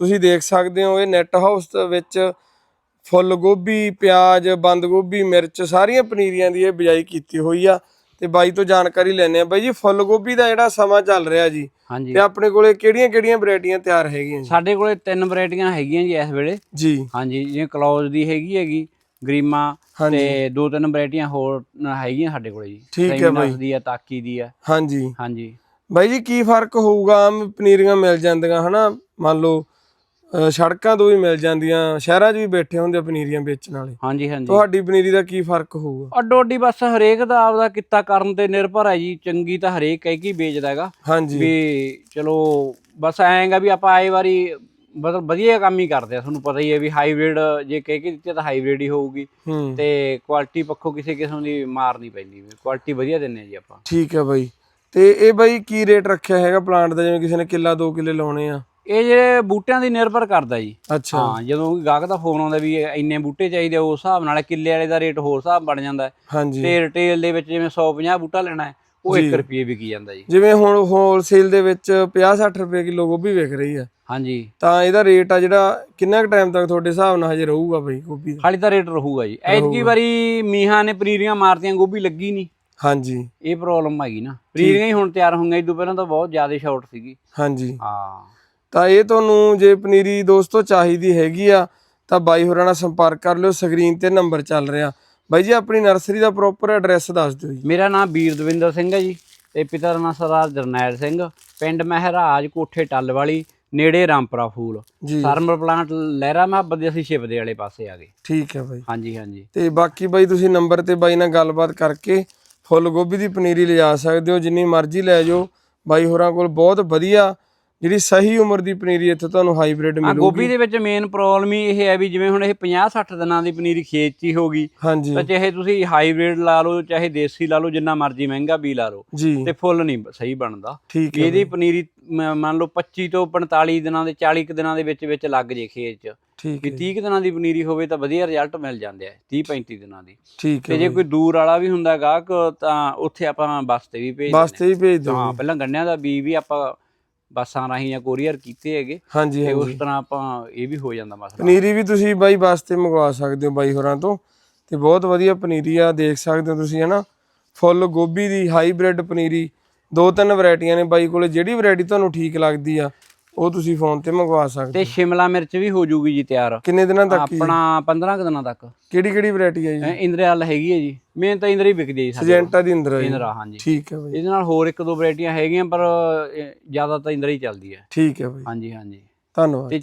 ਤੁਸੀਂ ਦੇਖ ਸਕਦੇ ਹੋ ਇਹ ਨੈਟ ਹਾਊਸ ਦੇ ਵਿੱਚ ਫੁੱਲ ਗੋਭੀ ਪਿਆਜ਼ ਬੰਦ ਗੋਭੀ ਮਿਰਚ ਸਾਰੀਆਂ ਪਨੀਰੀਆਂ ਦੀ ਇਹ ਬਿਜਾਈ ਕੀਤੀ ਹੋਈ ਆ। ਤੇ ਬਾਈ ਤੋਂ ਜਾਣਕਾਰੀ ਲੈਣੇ ਆ ਬਾਈ ਜੀ ਫੁੱਲ ਗੋਭੀ ਦਾ ਜਿਹੜਾ ਸਮਾਂ ਚੱਲ ਰਿਹਾ ਜੀ ਹਾਂਜੀ। ਤੇ ਆਪਣੇ ਕੋਲੇ ਕਿਹੜੀਆਂ-ਕਿਹੜੀਆਂ ਵੈਰਾਈਟੀਆਂ ਤਿਆਰ ਹੈਗੀਆਂ ਸਾਡੇ ਕੋਲੇ ਤਿੰਨ ਵੈਰਾਈਟੀਆਂ ਹੈਗੀਆਂ ਜੀ ਇਸ ਵੇਲੇ। ਜੀ। ਹਾਂਜੀ ਜਿਵੇਂ ਕਲੌਜ ਦੀ ਹੈਗੀ ਹੈਗੀ ਗਰੀਮਾ। ਤੇ ਦੋ ਤਿੰਨ ਵੈਰਾਈਟੀਆਂ ਹੋਰ ਹੈਗੀਆਂ ਸਾਡੇ ਕੋਲੇ ਜੀ। ਠੀਕ ਹੈ ਬਾਈ। ਦੀ ਆ ਤਾਕੀ ਦੀ ਆ। ਹਾਂਜੀ। ਹਾਂਜੀ। ਬਾਈ ਜੀ ਕੀ ਫ਼ਰਕ ਹੋਊਗਾ? ਆਮ ਪਨੀਰੀਆਂ ਮਿਲ ਜਾਂਦੀਆਂ ਹਨਾ? ਮੰਨ ਲਓ ਸੜਕਾਂ ਤੋਂ ਵੀ ਮਿਲ ਜਾਂਦੀਆਂ ਸ਼ਹਿਰਾਂ 'ਚ ਵੀ ਬੈਠੇ ਹੁੰਦੇ ਪਨੀਰੀਆਂ ਵੇਚਣ ਵਾਲੇ। ਹਾਂਜੀ ਹਾਂਜੀ। ਤੁਹਾਡੀ ਪਨੀਰੀ ਦਾ ਕੀ ਫ਼ਰਕ ਹੋਊਗਾ? ਅੱਡੋ ਅੱਡੀ ਬਸ ਹਰੇਕ ਦਾ ਆਪਦਾ ਕਿੱਤਾ ਕਰਨ ਤੇ ਨਿਰਭਰ ਹੈ ਜੀ ਚੰਗੀ ਤਾਂ ਹਰੇਕ ਕਹਿ ਕੀ ਵੇਚਦਾ ਹੈਗਾ। ਹਾਂਜੀ। ਵੀ ਚਲੋ ਬਸ ਐਂਗਾ ਵੀ ਆਪਾਂ ਆਏ ਵਾਰੀ ਮਤਲਬ ਵਧੀਆ ਕੰਮ ਹੀ ਕਰਦੇ ਆ ਤੁਹਾਨੂੰ ਪਤਾ ਹੀ ਹੈ ਵੀ ਹਾਈਬ੍ਰਿਡ ਜੇ ਕਹਿ ਕੇ ਦਿੱਤੇ ਤਾਂ ਹਾਈਬ੍ਰਿਡ ਹੀ ਹੋਊਗੀ। ਤੇ ਕੁਆਲਿਟੀ ਪੱਖੋਂ ਕਿਸੇ ਕਿਸਮ ਦੀ ਮਾਰ ਨਹੀਂ ਪੈਂਦੀ ਕੁਆਲਿਟੀ ਵਧੀਆ ਦਿੰਨੇ ਆ ਜੀ ਆਪਾਂ। ਠੀਕ ਹੈ ਬਾਈ। ਤੇ ਇਹ ਬਾਈ ਕੀ ਰੇਟ ਰੱਖਿਆ ਹੈਗਾ ਪਲਾਂਟ ਦਾ? ਜਿਵੇਂ ਕਿਸੇ ਨੇ ਕਿੱਲਾ 2 ਕਿੱਲੇ ਲਾਉਣੇ ਆ। ਇਹ ਜਿਹੜੇ ਬੂਟਿਆਂ ਦੀ ਨਿਰਭਰ ਕਰਦਾ ਜੀ। ਅੱਛਾ। ਹਾਂ ਜਦੋਂ ਗਾਹਕ ਦਾ ਫੋਨ ਆਉਂਦਾ ਵੀ ਇੰਨੇ ਬੂਟੇ ਚਾਹੀਦੇ ਆ, ਉਸ ਹਿਸਾਬ ਨਾਲ ਕਿੱਲੇ ਵਾਲੇ ਦਾ ਰੇਟ ਹੋਰ ਹਿਸਾਬ ਬਣ ਜਾਂਦਾ। ਹਾਂਜੀ। ਤੇ ਰਿਟੇਲ ਦੇ ਵਿੱਚ ਜਿਵੇਂ 150 ਬੂਟਾ ਲੈਣਾ ਹੈ ਉਹ 1 ਰੁਪਏ ਵਿਕੀ ਜਾਂਦਾ ਜੀ। ਜਿਵੇਂ ਹੁਣ ਹੋਲਸੇਲ ਦੇ ਵਿੱਚ 50-60 ਰੁਪਏ ਕਿਲੋ ਗੋਭੀ ਵਿਕ ਰਹੀ ਆ ਹਾਂਜੀ। ਤਾਂ ਇਹਦਾ ਰੇਟ ਆ ਜਿਹੜਾ ਕਿੰਨਾ ਕੁ ਟਾਈਮ ਤੱਕ ਤੁਹਾਡੇ ਹਿਸਾਬ ਨਾਲ ਹਜੇ ਰਹੂਗਾ ਬਾਈ ਗੋਭੀ ਦਾ? ਖਾਲੀ ਤਾਂ ਰੇਟ ਰਹੂਗਾ ਜੀ। ਐਤਕੀ ਵਾਰੀ ਮੀਹਾਂ ਨੇ ਪਨੀਰੀਆਂ ਮਾਰਤੀਆਂ ਗੋਭੀ ਲੱਗੀ ਨਹੀਂ। ਹਾਂਜੀ। ਇਹ ਪ੍ਰੋਬਲਮ ਹੈਗੀ ਨਾ। ਪਨੀਰੀਆਂ ਹੀ ਹੁਣ ਤਿਆਰ ਹੋਈਆਂ ਇਦੋਂ ਪਹਿਲਾਂ ਤਾਂ ਬਹੁਤ ਜ਼ਿਆਦਾ ਸ਼ਾਰਟ ਸੀਗੀ। ਹਾਂਜੀ। ਹਾਂ। ਤਾਂ ਇਹ ਤੁਹਾਨੂੰ ਜੇ ਪਨੀਰੀ ਦੋਸਤੋ ਚਾਹੀਦੀ ਹੈਗੀ ਆ ਤਾਂ ਬਾਈ ਹੋਰਾਂ ਨਾਲ ਸੰਪਰਕ ਕਰ ਲਿਓ ਸਕਰੀਨ ਤੇ ਨੰਬਰ ਚੱਲ ਰਿਹਾ। ਬਾਈ ਜੀ ਆਪਣੀ ਨਰਸਰੀ ਦਾ ਪ੍ਰੋਪਰ ਐਡਰੈਸ ਦੱਸ ਦਿਓ ਜੀ। ਮੇਰਾ ਨਾਮ ਵੀਰ ਦਵਿੰਦਰ ਸਿੰਘ ਹੈ ਜੀ ਤੇ ਪਿਤਾ ਦਾ ਨਾਮ ਸਰਦਾਰ ਜਰਨੈਲ ਸਿੰਘ। ਪਿੰਡ ਮਹਿਰਾਜ ਕੋਠੇ ਟੱਲ ਵਾਲੀ ਨੇੜੇ ਰਾਮਪੁਰਾ ਫੂਲ। ਫਾਰਮਰ ਪਲਾਂਟ ਲਹਿਰਾ ਮੁਹੱਬਤ ਦੇ ਅਸੀਂ ਸ਼ਿਪ ਦੇ ਵਾਲੇ ਪਾਸੇ ਆ ਗਏ। ਠੀਕ ਹੈ ਬਾਈ। ਹਾਂਜੀ ਹਾਂਜੀ। ਤੇ ਬਾਕੀ ਬਾਈ ਤੁਸੀਂ ਨੰਬਰ ਤੇ ਬਾਈ ਨਾਲ ਗੱਲਬਾਤ ਕਰਕੇ ਫੁੱਲ ਗੋਭੀ ਦੀ ਪਨੀਰੀ ਲਿਜਾ ਸਕਦੇ ਹੋ ਜਿੰਨੀ ਮਰਜ਼ੀ ਲੈ ਜਾਓ। ਬਾਈ ਹੋਰਾਂ ਕੋਲ ਬਹੁਤ ਵਧੀਆ ਜਿਹੜੀ ਸਹੀ ਉਮਰ ਦੀ ਪਨੀਰੀ ਇੱਥੇ ਤੁਹਾਨੂੰ ਹਾਈਬ੍ਰਿਡ ਆ ਗੋਭੀ ਦੇ ਵਿੱਚ ਮੇਨ ਪ੍ਰੋਬਲਮ ਹੀ ਇਹ ਹੈ ਵੀ ਜਿਵੇਂ ਹੁਣ ਇਹ 50 60 ਦਿਨਾਂ ਦੀ ਪਨੀਰੀ ਖੇਤ 'ਚ ਹੀ ਹੋਗੀ ਹਾਂਜੀ। ਤਾਂ ਚਾਹੇ ਤੁਸੀਂ ਹਾਈਬ੍ਰਿਡ ਲਾ ਲਓ ਚਾਹੇ ਦੇਸੀ ਲਾ ਲਓ ਜਿੰਨਾ ਮਰਜ਼ੀ ਮਹਿੰਗਾ ਵੀ ਲਾ ਲਓ ਜੀ। ਤੇ ਫੁੱਲ ਨਹੀਂ ਸਹੀ ਬਣਦਾ। ਠੀਕ ਵੀ ਹੈ ਇਹਦੀ ਪਨੀਰੀ ਮ- ਮੰਨ ਲਓ 25 ਤੋਂ 45 ਦਿਨਾਂ ਦੇ 40 ਕੁ ਦਿਨਾਂ ਦੇ ਵਿੱਚ ਵਿੱਚ ਲੱਗ ਜੇ ਖੇਤ 'ਚ। ਠੀਕ ਹੈ 30 ਕੁ ਦਿਨਾਂ ਦੀ ਪਨੀਰੀ ਹੋਵੇ ਤਾਂ ਵਧੀਆ ਰਿਜ਼ਲਟ ਮਿਲ ਜਾਂਦੇ ਆ 30 35 ਦਿਨਾਂ ਦੀ। ਠੀਕ ਤੇ ਹੈ ਜੇ। ਕੋਈ ਦੂਰ ਵਾਲਾ ਵੀ ਹੁੰਦਾ ਗਾਹਕ ਤਾਂ ਉੱਥੇ ਆਪਾਂ ਬੱਸ ਤੇ ਵੀ ਭੇਜ ਬਸ ਦਿੰਦੇ ਤੇ ਹੀ। ਭੇਜ ਦਿਓ। ਹਾਂ ਪਹਿਲਾਂ ਗੰਨਿਆਂ ਦਾ ਬੀ ਵੀ ਆਪਾਂ ਬੱਸਾਂ ਰਾਹੀਂ ਜਾਂ ਕੋਰੀਅਰ ਕੀਤੇ ਹੈਗੇ ਹਾਂਜੀ ਤੇ ਉਸ ਤਰ੍ਹਾਂ ਆਪਾਂ ਇਹ ਵੀ ਹੋ ਜਾਂਦਾ ਮਸਲਾ। ਪਨੀਰੀ ਵੀ ਤੁਸੀਂ ਬਾਈ ਬਸ ਤੇ ਮੰਗਵਾ ਸਕਦੇ ਹੋ ਬਾਈ ਹੋਰਾਂ ਤੋਂ ਤੇ ਬਹੁਤ ਵਧੀਆ ਪਨੀਰੀ ਆ ਦੇਖ ਸਕਦੇ ਹੋ ਤੁਸੀਂ ਹਨਾ। ਫੁੱਲ ਗੋਭੀ ਦੀ ਹਾਈਬ੍ਰਿਡ ਪਨੀਰੀ ਦੋ ਤਿੰਨ ਵੈਰਾਈਟੀਆਂ ਨੇ ਬਾਈ ਕੋਲੇ ਜਿਹੜੀ ਵੈਰਾਈਟੀ ਤੁਹਾਨੂੰ ਠੀਕ ਲੱਗਦੀ ਆ ਉਹ ਤੁਸੀਂ ਫੋਨ ਤੇ ਮੰਗਵਾ ਸਕਦੇ ਤੇ ਸ਼ਿਮਲਾ ਮਿਰਚ ਵੀ ਹੋ ਜੂਗੀ ਜੀ ਤਿਆਰ। ਕਿੰਨੇ ਦਿਨਾਂ ਤੱਕ ਜੀ? ਆਪਣਾ 15 ਕੁ ਦਿਨਾਂ ਤੱਕ। ਕਿਹੜੀ ਕਿਹੜੀ ਵੈਰਾਈਟੀ ਹੈ ਜੀ ਇੰਦਰੇਲ ਹੈਗੀ ਹੈ ਜੀ। ਮੇਨ ਤਾਂ ਇੰਦਰ ਹੀ ਵਿਕਦੀ ਹੈ ਜੀ ਸਾਡੇ ਸਜੈਂਟਾ ਦੀ ਇੰਦਰ ਹੈ ਕੋਲ। ਜੀ। ਇੰਦਰਾ ਹਾਂਜੀ। ਠੀਕ ਹੈ ਬਾਈ। ਇਹਦੇ ਨਾਲ ਹੋਰ ਇੱਕ ਦੋ ਵੈਰਾਈਟੀਆਂ ਹੈਗੀਆਂ ਪਰ ਜ਼ਿਆਦਾ ਤਾਂ ਇੰਦਰ ਹੀ ਚੱਲਦੀ ਹੈ ਠੀਕ ਹੈ ਬਾਈ। ਹਾਂਜੀ ਹਾਂਜੀ। ਧੰਨਵਾਦ। ਤੇ